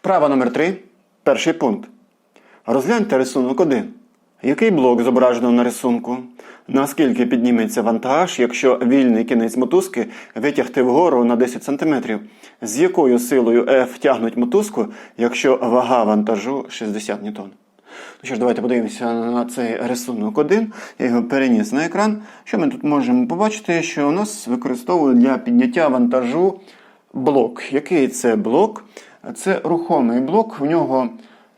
Вправа номер 3 Перший пункт. Розгляньте рисунок 1. Який блок зображено на рисунку? Наскільки підніметься вантаж, якщо вільний кінець мотузки витягти вгору на 10 см? З якою силою F тягнуть мотузку, якщо вага вантажу 60 Н? Ну що ж, давайте подивимося на цей рисунок 1. Я його переніс на екран. Що ми тут можемо побачити? Що у нас використовують для підняття вантажу блок. Який це блок? Це рухомий блок. В нього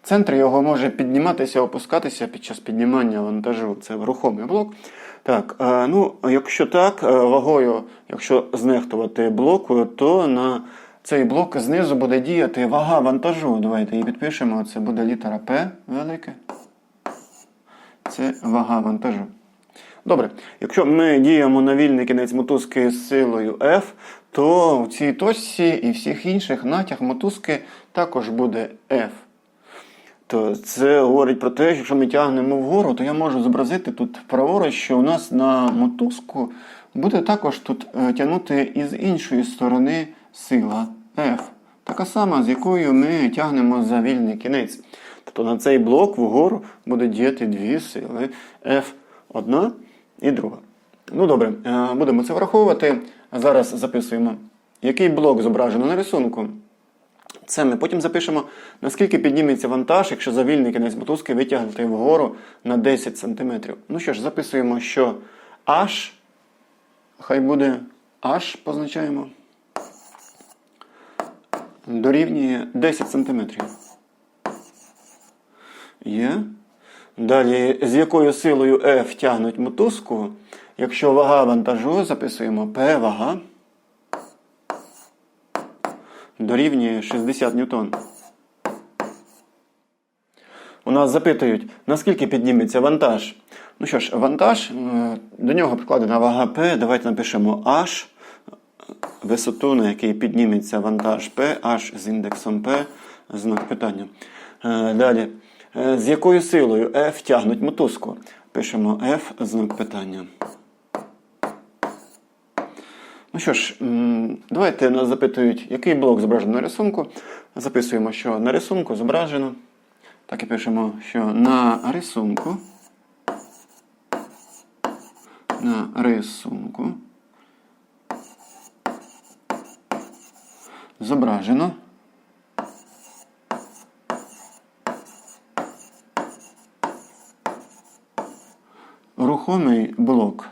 центр його може підніматися, опускатися під час піднімання вантажу. Це рухомий блок. Так, е, ну, якщо так, е, вагою, якщо знехтувати блоку, то на цей блок знизу буде діяти вага вантажу. Давайте її підпишемо. Це буде літера П велике. Це вага вантажу. Добре, якщо ми діємо на вільний кінець мотузки з силою F, то в цій точці і всіх інших натяг мотузки також буде F. То це говорить про те, що якщо ми тягнемо вгору, то я можу зобразити тут праворуч, що у нас на мотузку буде також тут е, тягнути із іншої сторони сила F. Така сама, з якою ми тягнемо за вільний кінець. Тобто на цей блок вгору буде діяти дві сили F1 і друга. Ну добре, е, будемо це враховувати. Зараз записуємо, який блок зображено на рисунку. Це ми потім запишемо, наскільки підніметься вантаж, якщо за вільний кінець мотузки витягнути вгору на 10 см. Ну що ж, записуємо, що H, хай буде H, позначаємо, дорівнює 10 см. Є. Далі, з якою силою F тягнуть мотузку, якщо вага вантажу, записуємо P вага дорівнює 60 ньютон. У нас запитують, наскільки підніметься вантаж. Ну що ж, вантаж, е, до нього прикладена вага P. Давайте напишемо H, висоту, на якій підніметься вантаж P, H з індексом P, знак питання. Е, Далі, Е, з якою силою F тягнуть мотузку? Пишемо F, знак питання. Ну що ж, давайте нас запитують, який блок зображено на рисунку. Записуємо, що на рисунку зображено. Так і пишемо, що на рисунку. На рисунку. Зображено. Рухомий блок.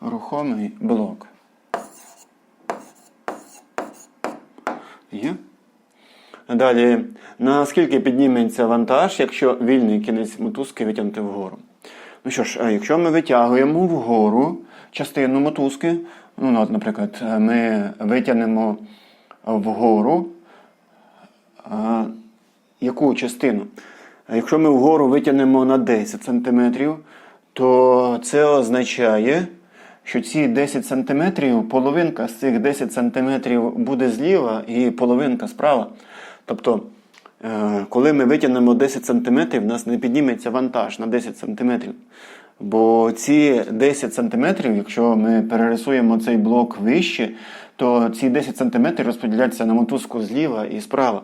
Рухомий блок. Є. Далі, наскільки підніметься вантаж, якщо вільний кінець мотузки витягнути вгору? Ну що ж, е, якщо ми витягуємо вгору частину мотузки, ну, от, наприклад, е, ми витягнемо вгору яку частину? Якщо ми вгору витягнемо на 10 см, то це означає, що ці 10 см, половинка з цих 10 см буде зліва і половинка справа. Тобто, е, коли ми витягнемо 10 см, в нас не підніметься вантаж на 10 см. Бо ці 10 см, якщо ми перерисуємо цей блок вище, то ці 10 см розподіляться на мотузку зліва і справа.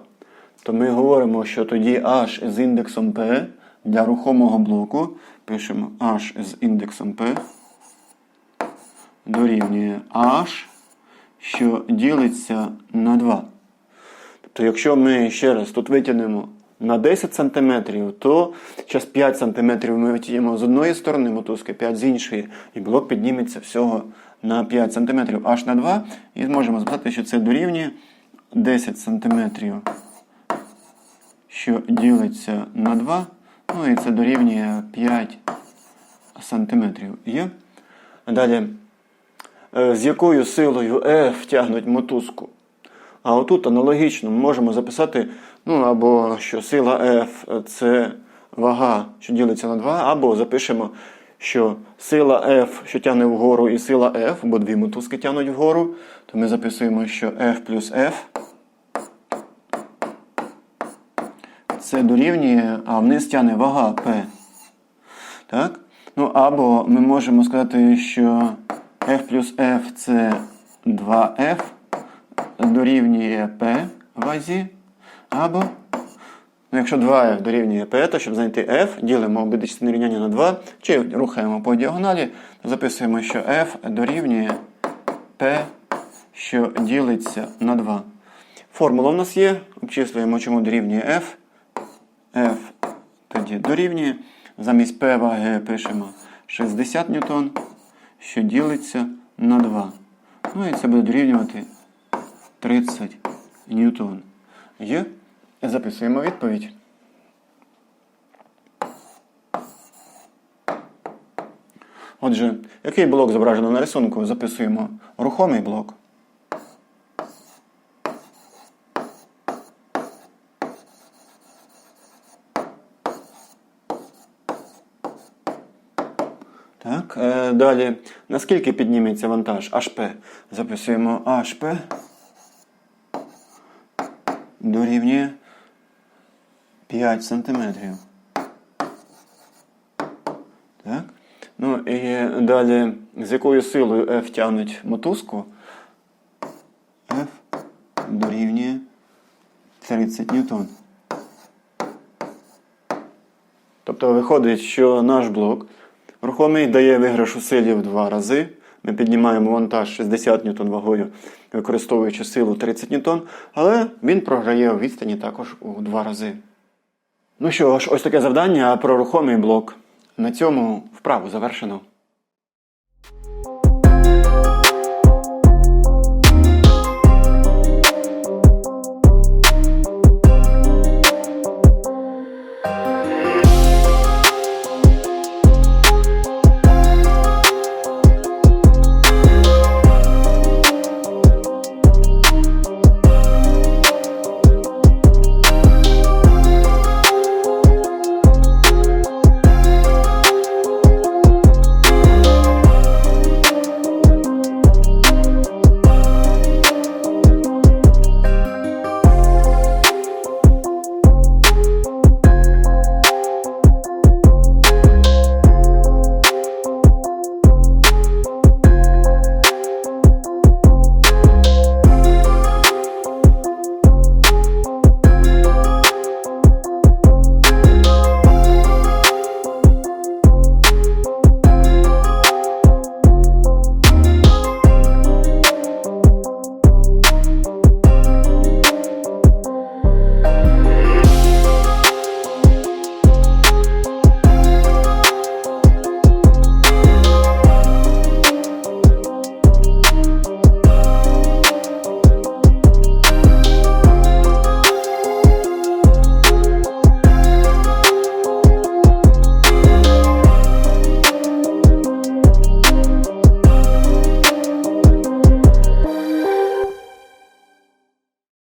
То ми говоримо, що тоді H з індексом P для рухомого блоку пишемо H з індексом P дорівнює H, що ділиться на 2. Тобто, якщо ми ще раз тут витягнемо на 10 см, то зараз 5 см ми витягнемо з одної сторони мотузки, 5 з іншої, і блок підніметься всього на 5 см аж на 2. І зможемо сказати, що це дорівнює 10 см що ділиться на 2, ну і це дорівнює 5 сантиметрів. Є. Далі, е, з якою силою F тягнуть мотузку? А отут аналогічно ми можемо записати, ну, або що сила F це вага, що ділиться на 2, або запишемо, що сила F, що тягне вгору, і сила F, бо дві мотузки тягнуть вгору, то ми записуємо, що F плюс F. це дорівнює, а вниз тягне вага P. Так? Ну, Або ми можемо сказати, що F плюс F це 2F дорівнює P вазі. Або, ну, якщо 2F дорівнює P, то щоб знайти F, ділимо обидві частини рівняння на 2, чи рухаємо по діагоналі, записуємо, що F дорівнює P, що ділиться на 2. Формула в нас є. Обчислюємо, чому дорівнює F. F тоді дорівнює. Замість P ваги пишемо 60 ньютон, що ділиться на 2. Ну і це буде дорівнювати 30 ньютон. Є. Записуємо відповідь. Отже, який блок зображено на рисунку? Записуємо рухомий блок. Так, е, далі. Наскільки підніметься вантаж HP? Записуємо HP дорівнює 5 сантиметрів. Так. Ну і далі, з якою силою F тягнуть мотузку? F дорівнює 30 ньютон. Тобто виходить, що наш блок рухомий дає виграш у силі в два рази. Ми піднімаємо вантаж 60 ньютон вагою, використовуючи силу 30 ньютон, але він програє у відстані також у два рази. Ну що ж, ось таке завдання про рухомий блок. На цьому вправу завершено.